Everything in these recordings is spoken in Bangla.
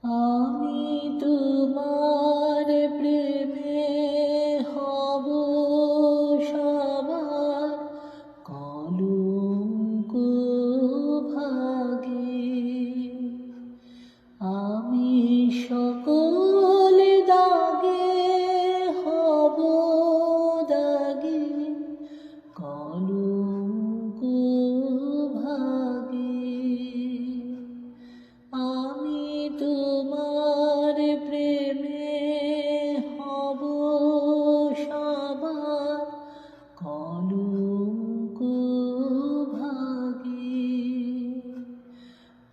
阿弥陀佛。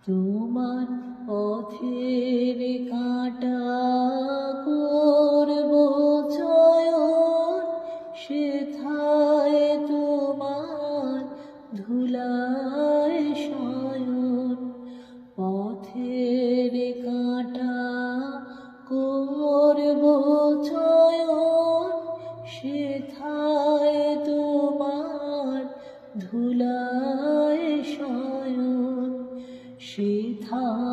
তোমার পথের কাঁটা করব চয়ন, সেথায় তোমার ধুলায় সয়ন পথের কাঁটা করব চয়ন, সেথায় তোমার ধুলা था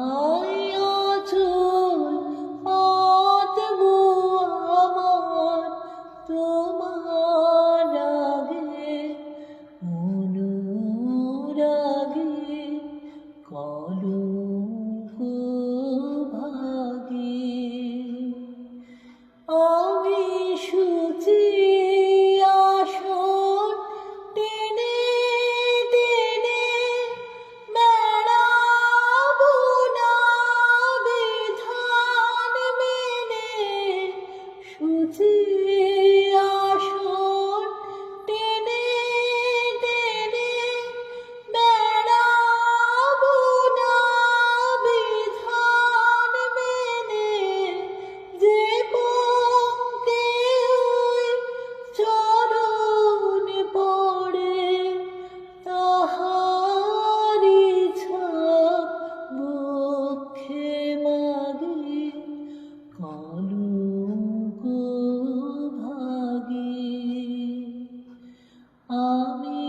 Amen.